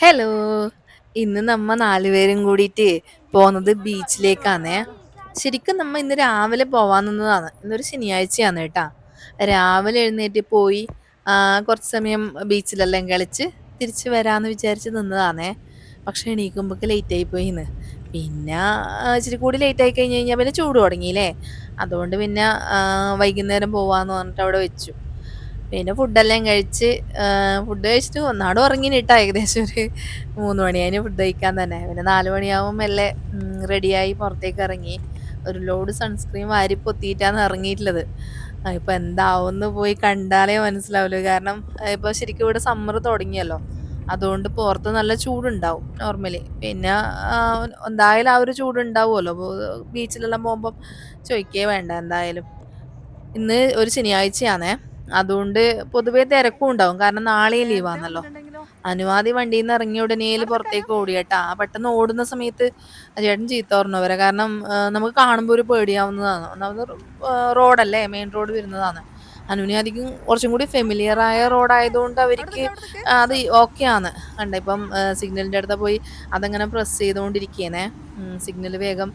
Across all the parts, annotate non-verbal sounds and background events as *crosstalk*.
Hello ഇന്ന് നമ്മ നാലുപേരും കൂടിയിട്ട് പോകുന്നത് ബീച്ചിലേക്കാണേ. ശരിക്കും നമ്മ ഇന്ന് രാവിലെ പോവാൻ നിന്നതാണ് ഇന്നൊരു ശനിയാഴ്ചയാണ് കേട്ടാ. രാവിലെ എഴുന്നേറ്റ് പോയി കുറച്ച് സമയം ബീച്ചിലെല്ലാം കളിച്ച് തിരിച്ച് വരാമെന്ന് വിചാരിച്ച് നിന്നതാണേ. പക്ഷെ എണീക്കുമ്പോൾ ലേറ്റ് ആയി പോയി പിന്നെ ഇച്ചിരി കൂടി ലേറ്റ് ആയി കഴിഞ്ഞ് കഴിഞ്ഞാൽ പിന്നെ ചൂട് തുടങ്ങിയില്ലേ? അതുകൊണ്ട് പിന്നെ വൈകുന്നേരം പോവാന്ന് പറഞ്ഞിട്ട് അവിടെ വെച്ചു. പിന്നെ ഫുഡെല്ലാം കഴിച്ച് ഫുഡ് കഴിച്ചിട്ട് ഒന്നാട് ഉറങ്ങിനിട്ടാ ഏകദേശം ഒരു മൂന്ന് മണിയായി ഫുഡ് കഴിക്കാൻ തന്നെ. പിന്നെ നാല് മണിയാവുമ്പോൾ മെല്ലെ റെഡിയായി പുറത്തേക്ക് ഇറങ്ങി. ഒരു ലോഡ് സൺസ്ക്രീൻ വാരി പൊത്തിയിട്ടാണ് ഇറങ്ങിയിട്ടുള്ളത്. ഇപ്പൊ എന്താവുമെന്ന് പോയി കണ്ടാലേ മനസ്സിലാവുള്ളൂ. കാരണം ഇപ്പൊ ശരിക്കും ഇവിടെ സമ്മർ തുടങ്ങിയല്ലോ. അതുകൊണ്ട് പുറത്ത് നല്ല ചൂടുണ്ടാവും നോർമലി പിന്നെ ആ, എന്തായാലും ആ ഒരു ചൂടുണ്ടാവുമല്ലോ. ബീച്ചിലെല്ലാം പോകുമ്പം ചോദിക്കേ വേണ്ട എന്തായാലും. ഇന്ന് ഒരു ശനിയാഴ്ചയാണേ. അതുകൊണ്ട് പൊതുവേ തിരക്കും ഉണ്ടാവും. കാരണം നാളെയും ലീവാണല്ലോ. അനുവാദി വണ്ടിയിൽ നിന്ന് ഇറങ്ങിയ ഉടനെ പുറത്തേക്ക് ഓടിയട്ടാ പെട്ടെന്ന് ഓടുന്ന സമയത്ത് ആ ചേട്ടൻ ചീത്ത പറഞ്ഞു അവരെ. കാരണം ആ, നമുക്ക് കാണുമ്പോൾ ഒരു പേടിയാവുന്നതാണ്. ഒന്നാമത് റോഡല്ലേ മെയിൻ റോഡ് വരുന്നതാണ്. അധികം കുറച്ചും കൂടി ഫെമിലിയർ ആയ റോഡായതുകൊണ്ട് അവർക്ക് അത് ഓക്കെ ആണ്. കണ്ട ഇപ്പം സിഗ്നലിന്റെ അടുത്ത് പോയി അതങ്ങനെ പ്രസ് ചെയ്തുകൊണ്ടിരിക്കുകയാണേ സിഗ്നൽ വേഗം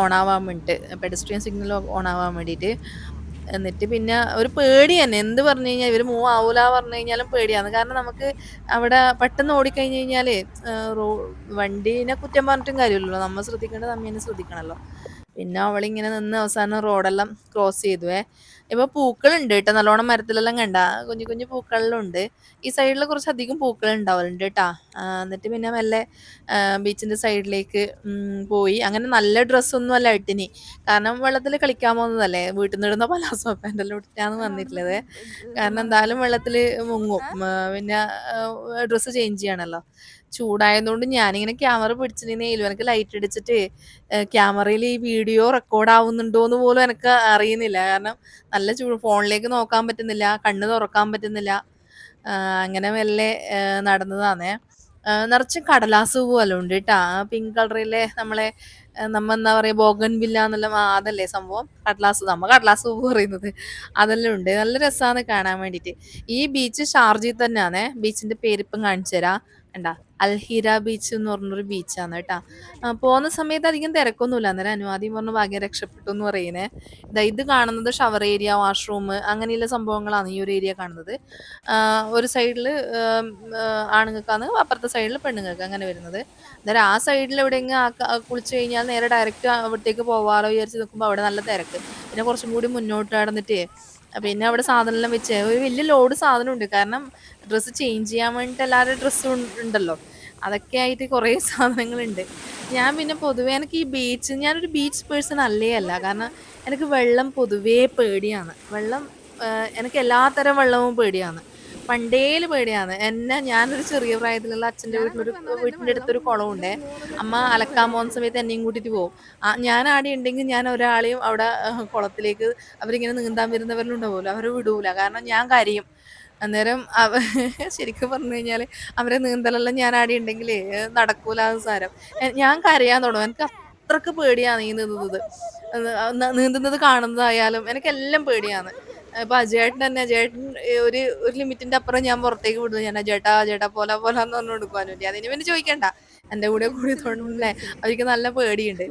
ഓൺ ആവാൻ വേണ്ടിയിട്ട് പെഡസ്ട്രിയൻ സിഗ്നൽ ഓൺ ആവാൻ വേണ്ടിയിട്ട്. എന്നിട്ട് പിന്നെ ഒരു പേടി തന്നെ. എന്ത് പറഞ്ഞു കഴിഞ്ഞാൽ ഇവർ മൂവ് ആവൂല പറഞ്ഞു കഴിഞ്ഞാലും പേടിയാണ്. കാരണം നമുക്ക് അവിടെ പെട്ടെന്ന് ഓടിക്കഴിഞ്ഞ് കഴിഞ്ഞാൽ റോ വണ്ടീനെ കുറ്റം പറഞ്ഞിട്ടും കാര്യമില്ലല്ലോ. നമ്മൾ ശ്രദ്ധിക്കേണ്ടത് നമ്മേനെ ശ്രദ്ധിക്കണമല്ലോ പിന്നെ അവളിങ്ങനെ നിന്ന് അവസാനം റോഡെല്ലാം ക്രോസ് ചെയ്തുവേ. ഇപ്പൊ പൂക്കളുണ്ട് കേട്ടോ. നല്ലോണം മരത്തിലെല്ലാം കണ്ട. കുഞ്ഞു കുഞ്ഞു പൂക്കളെല്ലാം ഉണ്ട് ഈ സൈഡിൽ കുറച്ച് അധികം പൂക്കൾ ഉണ്ടാവലുണ്ട് കേട്ടാ. എന്നിട്ട് പിന്നെ മെല്ലെ ബീച്ചിന്റെ സൈഡിലേക്ക് പോയി. അങ്ങനെ നല്ല ഡ്രസ്സൊന്നും അല്ല ഇട്ടിനി കാരണം വെള്ളത്തിൽ കളിക്കാൻ പോകുന്നതല്ലേ. വീട്ടിൽ നിന്ന് ഇടുന്ന പലാസോ പാന്റെല്ലാം ഇട്ടിട്ടാണ് വന്നിട്ടുള്ളത്. കാരണം എന്തായാലും വെള്ളത്തിൽ മുങ്ങും. പിന്നെ ഡ്രസ്സ് ചേഞ്ച് ചെയ്യണമല്ലോ ചൂടായതുകൊണ്ട് ഞാനിങ്ങനെ ക്യാമറ പിടിച്ചിട്ടുണ്ടെങ്കിൽ എനിക്ക് ലൈറ്റ് അടിച്ചിട്ട് ക്യാമറയിൽ ഈ വീഡിയോ റെക്കോർഡ് ആവുന്നുണ്ടോ എന്ന് പോലും എനിക്ക് അറിയുന്നില്ല. കാരണം നല്ല ചൂട് ഫോണിലേക്ക് നോക്കാൻ പറ്റുന്നില്ല കണ്ണ് തുറക്കാൻ പറ്റുന്നില്ല. അങ്ങനെ മെല്ലെ നടന്നതാണേ നിറച്ച് കടലാസ് പൂവെല്ലാം ഉണ്ട് കേട്ടാ പിങ്ക് കളറിലെ നമ്മളെ നമ്മ എന്താ പറയാ ബോഗൻ ബില്ല എന്നുള്ള അതല്ലേ സംഭവം? കടലാസ് നമ്മ കടലാസ് പൂവ് പറയുന്നത്. അതെല്ലാം ഉണ്ട്. നല്ല രസമാണ് കാണാൻ വേണ്ടിയിട്ട് ഈ ബീച്ച് ഷാർജയിൽ തന്നെയാണ് ബീച്ചിന്റെ പേരിപ്പം കാണിച്ചു തരാം. കണ്ടാ അൽഹിര ബീച്ച് എന്ന് പറഞ്ഞൊരു ബീച്ചാണ് കേട്ടാ. പോകുന്ന സമയത്ത് അധികം തിരക്കൊന്നുമില്ല. അന്നേരം അനുവാദിയും പറഞ്ഞു ഭാഗ്യം രക്ഷപ്പെട്ടു എന്ന് പറയുന്നേ. ഇതാ ഇത് കാണുന്നത് ഷവർ ഏരിയ വാഷ്റൂം അങ്ങനെയുള്ള സംഭവങ്ങളാണ് ഈ ഒരു ഏരിയ കാണുന്നത്. ഒരു സൈഡിൽ ആണുങ്ങൾക്കാണ് അപ്പുറത്തെ സൈഡിൽ പെണ്ണുങ്ങൾക്ക് അങ്ങനെ വരുന്നത്. അന്നേരം ആ സൈഡിൽ എവിടെയെങ്കിലും കുളിച്ച് കഴിഞ്ഞാൽ നേരെ ഡയറക്റ്റ് അവിടത്തേക്ക് പോവാറോ വിചാരിച്ച് നിൽക്കുമ്പോൾ അവിടെ നല്ല തിരക്ക്. പിന്നെ കുറച്ചും കൂടി മുന്നോട്ട് നടന്നിട്ട് പിന്നെ അവിടെ സാധനം എല്ലാം വെച്ച് ഒരു വലിയ ലോഡ് സാധനം ഉണ്ട് കാരണം ഡ്രസ്സ് ചേഞ്ച് ചെയ്യാൻ വേണ്ടിയിട്ട് എല്ലാവരുടെ ഡ്രസ്സും ഉണ്ടല്ലോ. അതൊക്കെ ആയിട്ട് കുറേ *laughs* സാധനങ്ങളുണ്ട്. ഞാൻ പിന്നെ പൊതുവേ എനിക്ക് ഈ ബീച്ച് ഞാനൊരു ബീച്ച് പേഴ്സൺ അല്ലേ അല്ല. കാരണം എനിക്ക് വെള്ളം പൊതുവേ പേടിയാണ്. വെള്ളം എനിക്ക് എല്ലാത്തരം വെള്ളവും പേടിയാണ്. പണ്ടേൽ പേടിയാണ്. എന്നെ ഞാനൊരു ചെറിയ പ്രായത്തിലുള്ള അച്ഛന്റെ വീട്ടിലൊരു വീട്ടിന്റെ അടുത്തൊരു കുളമുണ്ടേ അമ്മ അലക്കാൻ പോകുന്ന സമയത്ത് എന്നെയും കൂട്ടിയിട്ട് പോകും ഞാൻ ആടെ ഉണ്ടെങ്കിൽ ഞാൻ ഒരാളെയും അവിടെ കുളത്തിലേക്ക് അവരിങ്ങനെ നീന്താൻ വരുന്നവരിലും ഉണ്ടാവുമല്ലോ അവരെ വിടൂല. കാരണം ഞാൻ കരയും. അന്നേരം അവ *laughs* ശരിക്കും പറഞ്ഞു കഴിഞ്ഞാൽ അവരെ നീന്തലെല്ലാം ഞാൻ ആടെ ഉണ്ടെങ്കിൽ നടക്കൂല അത് സാരം. ഞാൻ കരയാൻ തുടങ്ങും. എനിക്ക് അത്രയ്ക്ക് പേടിയാണ് ഈ നീന്തുന്നത്. നീന്തുന്നത് കാണുന്നതായാലും എനിക്കെല്ലാം പേടിയാണ്. ഇപ്പൊ അജേട്ടൻ തന്നെ ചേട്ടൻ ഒരു ഒരു ലിമിറ്റിന്റെ അപ്പുറം ഞാൻ പുറത്തേക്ക് വിടുന്നു. ഞാൻ ചേട്ടാ ചേട്ടാ പോല പോലെ പറഞ്ഞു കൊടുക്കാൻ വേണ്ടി അതിന് പിന്നെ ചോദിക്കണ്ട. എന്റെ കൂടെ കൂടി തോന്നുന്നില്ലേ അവർക്ക് നല്ല പേടിയുണ്ട്.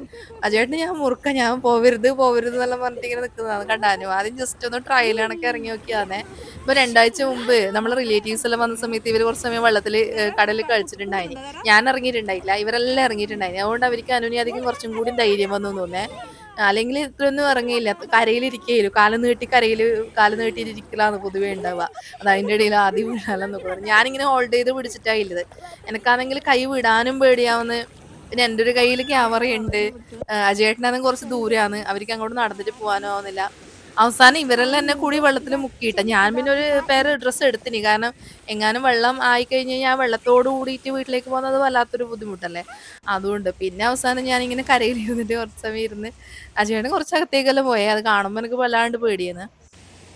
അജേട്ടന് ഞാൻ മുറുക്ക ഞാൻ പോവരുത് പോവരുത് എന്നെല്ലാം പറഞ്ഞിട്ട് ഇങ്ങനെ നിൽക്കുന്നതാണ് കണ്ടാനും ആദ്യം ജസ്റ്റ് ഒന്ന് ട്രയൽ കണക്ക് ഇറങ്ങി നോക്കിയാന്നേ ഇപ്പൊ രണ്ടാഴ്ച മുമ്പ് നമ്മളെ റിലേറ്റീവ്സ് എല്ലാം വന്ന സമയത്ത് ഇവർ കുറച്ച് സമയം വെള്ളത്തിൽ കടലിൽ കളിച്ചിട്ടുണ്ടായിന്. ഞാൻ ഇറങ്ങിയിട്ടുണ്ടായില്ല. ഇവരെല്ലാം ഇറങ്ങിയിട്ടുണ്ടായിന്. അതുകൊണ്ട് അവർക്ക് അനുനി അധികം കുറച്ചും കൂടി ധൈര്യം വന്നു തോന്നേ അല്ലെങ്കിൽ ഇത്രയൊന്നും ഇറങ്ങിയില്ല. കരയിലിരിക്കുകയില്ല കാലം നീട്ടി കരയിൽ കാലം നീട്ടിയിരിക്കലാന്ന് പൊതുവേ ഉണ്ടാവുക അത് അതിന്റെ ഇടയിൽ ആദ്യം വീഴാലെന്ന് പറഞ്ഞു ഞാനിങ്ങനെ ഹോൾഡ് ചെയ്ത് പിടിച്ചിട്ടാണ് ഇല്ലത്. എനിക്കാണെങ്കിൽ കൈ വിടാനും പേടിയാവുന്ന പിന്നെ എന്റെ ഒരു കയ്യിൽ ക്യാമറയുണ്ട് അജയേട്ടനാണെങ്കിൽ കുറച്ച് ദൂരെയാണ്. അവർക്ക് അങ്ങോട്ട് നടന്നിട്ട് പോകാനോ ആവുന്നില്ല. അവസാനം ഇവരെല്ലാം എന്നെ കൂടി വെള്ളത്തിൽ മുക്കിയിട്ട. ഞാൻ പിന്നെ ഒരു പേര് ഡ്രസ്സ് എടുത്തിനി. കാരണം എങ്ങാനും വെള്ളം ആയി കഴിഞ്ഞ് കഴിഞ്ഞാൽ വെള്ളത്തോട് കൂടിയിട്ട് വീട്ടിലേക്ക് പോകുന്നത് വല്ലാത്തൊരു ബുദ്ധിമുട്ടല്ലേ? അതുകൊണ്ട് പിന്നെ അവസാനം ഞാനിങ്ങനെ കരയിൽ ഇരുന്നിട്ട് കുറച്ച് സമയം ഇരുന്ന് അജയാണ് കുറച്ച് അകത്തേക്കെല്ലാം പോയേ. അത് കാണുമ്പോൾ എനിക്ക് വല്ലാണ്ട് പേടിയാണ്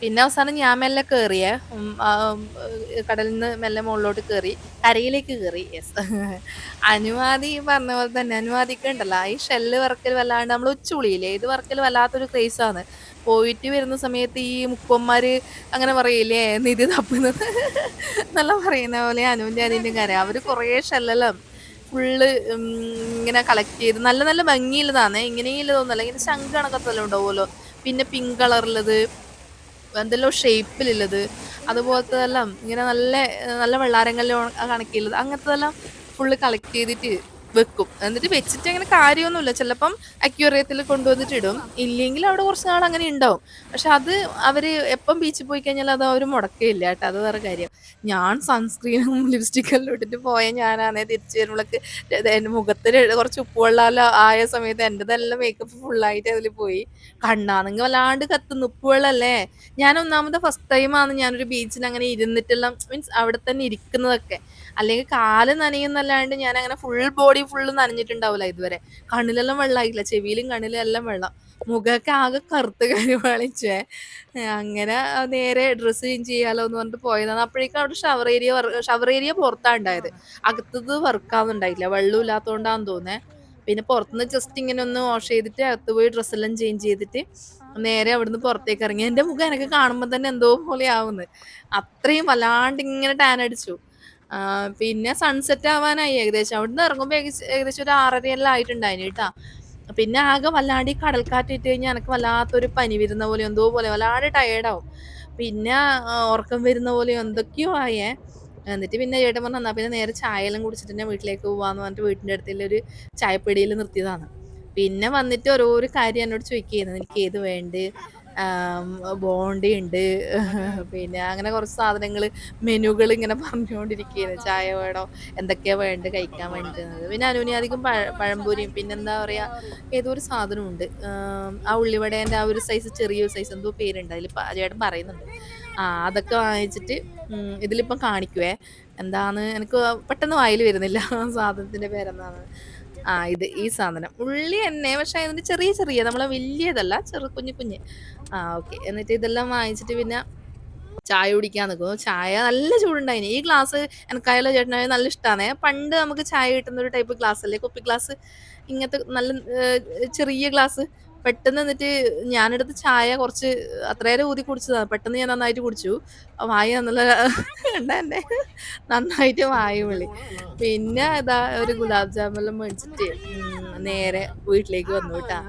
പിന്നെ അവസാനം ഞാൻ മെല്ലെ കയറിയ കടലിൽ നിന്ന് മെല്ലെ മുകളിലോട്ട് കയറി കരയിലേക്ക് കയറി യെസ് അനുവാദി പറഞ്ഞ പോലെ തന്നെ അനുവാദിക്ക് ഉണ്ടല്ലോ. ഈ ഷെല്ല് വർക്കിൽ വല്ലാണ്ട് നമ്മൾ ഉച്ചുളിയില്ലേ ഇത് വർക്കിൽ വല്ലാത്തൊരു ക്രേസാണ് പോയിട്ട് വരുന്ന സമയത്ത് ഈ മുപ്പന്മാർ അങ്ങനെ പറയില്ലേ നിധി തപ്പുന്നത്? നല്ല പറയുന്ന പോലെ അനുവിന്റെ അതിന്റെ കാര്യം. അവർ കുറേ ഷെല്ലെല്ലാം ഫുള്ള് ഇങ്ങനെ കളക്ട് ചെയ്ത് നല്ല നല്ല ഭംഗിയുള്ളതാണ്. ഇങ്ങനെയുള്ളതൊന്നല്ല ഇങ്ങനെ ശംഖ് കണക്കത്തെല്ലാം ഉണ്ടാവുമല്ലോ. പിന്നെ പിങ്ക് കളറുള്ളത് എന്തെല്ലോ ഷേപ്പിലുള്ളത് അതുപോലത്തെല്ലാം ഇങ്ങനെ നല്ല നല്ല വെള്ളാരങ്ങളിലോ കണക്കിയുള്ളത് അങ്ങനത്തെല്ലാം ഫുള്ള് കളക്ട് ചെയ്തിട്ട് വെക്കും. എന്നിട്ട് വെച്ചിട്ട് അങ്ങനെ കാര്യമൊന്നുമില്ല. ചിലപ്പം അക്യൂറിയത്തിൽ കൊണ്ടുവന്നിട്ട് ഇടും ഇല്ലെങ്കിൽ അവിടെ കുറച്ച് നാൾ അങ്ങനെ ഉണ്ടാവും. പക്ഷെ അത് അവർ എപ്പം ബീച്ചിൽ പോയി കഴിഞ്ഞാൽ അത് അവർ മുടക്കയില്ല കേട്ടോ. അത് വേറെ കാര്യം. ഞാൻ സൺസ്ക്രീനും ലിപ്സ്റ്റിക്കെല്ലാം ഇട്ടിട്ട് പോയ ഞാനാണേ തിരിച്ചു വരുമ്പോഴേക്ക് എന്റെ മുഖത്തിൽ കുറച്ച് ഉപ്പുവെള്ളം ആയ സമയത്ത് എന്റെതെല്ലാം മേക്കപ്പ് ഫുള്ളായിട്ട് അതിൽ പോയി. കണ്ണാണെങ്കിൽ വല്ലാണ്ട് കത്തുന്നു. ഉപ്പുവെള്ളല്ലേ ഞാൻ ഒന്നാമത് ഫസ്റ്റ് ടൈമാണ് ഞാനൊരു ബീച്ചിൽ അങ്ങനെ ഇരുന്നിട്ടെല്ലാം മീൻസ് അവിടെ തന്നെ ഇരിക്കുന്നതൊക്കെ. അല്ലെങ്കിൽ കാൽ നനയുന്നല്ലാണ്ട് ഞാൻ അങ്ങനെ ഫുൾ ബോഡി ഫുള്ള് നനഞ്ഞിട്ടുണ്ടാവില്ല ഇതുവരെ. കണ്ണിലെല്ലാം വെള്ളമായില്ല ചെവിയിലും കണ്ണിലും എല്ലാം വെള്ളം. മുഖമൊക്കെ ആകെ കറുത്ത് കളിച്ചേ അങ്ങനെ നേരെ ഡ്രസ്സ് ചേഞ്ച് ചെയ്യാലോ എന്ന് പറഞ്ഞിട്ട് പോയതാണ്. അപ്പോഴേക്കും അവിടെ ഷവർ ഏരിയ ഷവർ ഏരിയ പുറത്താണ് ഉണ്ടായത്. അകത്തത് വർക്കാവുന്നുണ്ടായില്ല വെള്ളം ഇല്ലാത്തതുകൊണ്ടാന്ന് തോന്നേ. പിന്നെ പുറത്തുനിന്ന് ജസ്റ്റ് ഇങ്ങനെ ഒന്ന് വാഷ് ചെയ്തിട്ട് അകത്ത് പോയി ഡ്രസ്സെല്ലാം ചേഞ്ച് ചെയ്തിട്ട് നേരെ അവിടുന്ന് പുറത്തേക്ക് ഇറങ്ങി. എന്റെ മുഖം എനിക്ക് കാണുമ്പോൾ തന്നെ എന്തോ പോലെ ആവുന്നു. അത്രയും വല്ലാണ്ട് ഇങ്ങനെ ടാൻ അടിച്ചു. പിന്നെ സൺസെറ്റ് ആവാനായി ഏകദേശം. അവിടുന്ന് ഇറങ്ങുമ്പോൾ ഏകദേശം ഒരു ആറരയെല്ലാം ആയിട്ടുണ്ടായിന് കേട്ടാ. പിന്നെ ആകെ വല്ലാണ്ട് ഈ കടൽക്കാറ്റ് ഇട്ട് കഴിഞ്ഞാൽ എനിക്ക് വല്ലാത്തൊരു പനി വരുന്ന പോലെ എന്തോ പോലെ വല്ലാണ്ട് ടയേർഡാവും പിന്നെ ഉറക്കം വരുന്ന പോലെ എന്തൊക്കെയോ ആയേ. എന്നിട്ട് പിന്നെ ചേട്ടൻ പറഞ്ഞു എന്നാ പിന്നെ നേരെ ചായ എല്ലാം കുടിച്ചിട്ട് തന്നെ വീട്ടിലേക്ക് പോവാന്ന് പറഞ്ഞിട്ട് വീട്ടിന്റെ അടുത്തുള്ള ഒരു ചായപ്പൊടിയിൽ നിർത്തിയതാണ്. പിന്നെ വന്നിട്ട് ഓരോരോ കാര്യം എന്നോട് ചോദിക്കുകയായിരുന്നു. എനിക്ക് ഏത് വേണ്ട? ബോണ്ടി ഉണ്ട് പിന്നെ അങ്ങനെ കുറച്ച് സാധനങ്ങൾ മെനുകൾ ഇങ്ങനെ പറഞ്ഞുകൊണ്ടിരിക്കുകയാണ്. ചായ വേണോ? എന്തൊക്കെയാ വേണ്ട കഴിക്കാൻ വേണ്ടിയിരുന്നത് പിന്നെ അനുവിനെ അധികം പഴ പഴംപൊരിയും പിന്നെന്താ പറയുക ഏതോ ഒരു സാധനമുണ്ട് ആം, ആ ഉള്ളിവടേന്റെ ആ ഒരു സൈസ് ചെറിയൊരു സൈസ് എന്തോ പേരുണ്ട്. അതിൽ ചേട്ടൻ പറയുന്നുണ്ട്. ആ അതൊക്കെ വാങ്ങിച്ചിട്ട് ഇതിലിപ്പം കാണിക്കുവേ. എന്താണ് എനിക്ക് പെട്ടെന്ന് വായിൽ വരുന്നില്ല. സാധനത്തിന്റെ സാധനത്തിന്റെ പേരെന്താണ് ആ ഇത് ഈ സാധനം. ഉള്ളി തന്നെ പക്ഷെ അതിന്റെ ചെറിയ ചെറിയ നമ്മളെ വലിയതല്ല ചെറു കുഞ്ഞു കുഞ്ഞ്. ആ ഓക്കെ. എന്നിട്ട് ഇതെല്ലാം വാങ്ങിച്ചിട്ട് പിന്നെ ചായ കുടിക്കാൻ നിൽക്കുന്നു ചായ നല്ല ചൂടുണ്ടായിന്. ഈ ഗ്ലാസ് എനിക്കായാലും ചേട്ടനായ നല്ല ഇഷ്ടമാണ് പണ്ട് നമുക്ക് ചായ കിട്ടുന്ന ഒരു ടൈപ്പ് ഗ്ലാസ് അല്ലേ? കുപ്പി ഗ്ലാസ്. ഇങ്ങനത്തെ നല്ല ചെറിയ ഗ്ലാസ് പെട്ടെന്ന് എന്നിട്ട് ഞാനെടുത്ത് ചായ കുറച്ച് അത്രയേറെ ഊതി കുടിച്ചതാണ്. പെട്ടെന്ന് ഞാൻ നന്നായിട്ട് കുടിച്ചു. വായ നല്ല നന്നായിട്ട് വായ വിളി പിന്നെ ഇതാ ഒരു ഗുലാബ് ജാമെല്ലാം മേടിച്ചിട്ട് നേരെ വീട്ടിലേക്ക് വന്നു കേട്ടാ.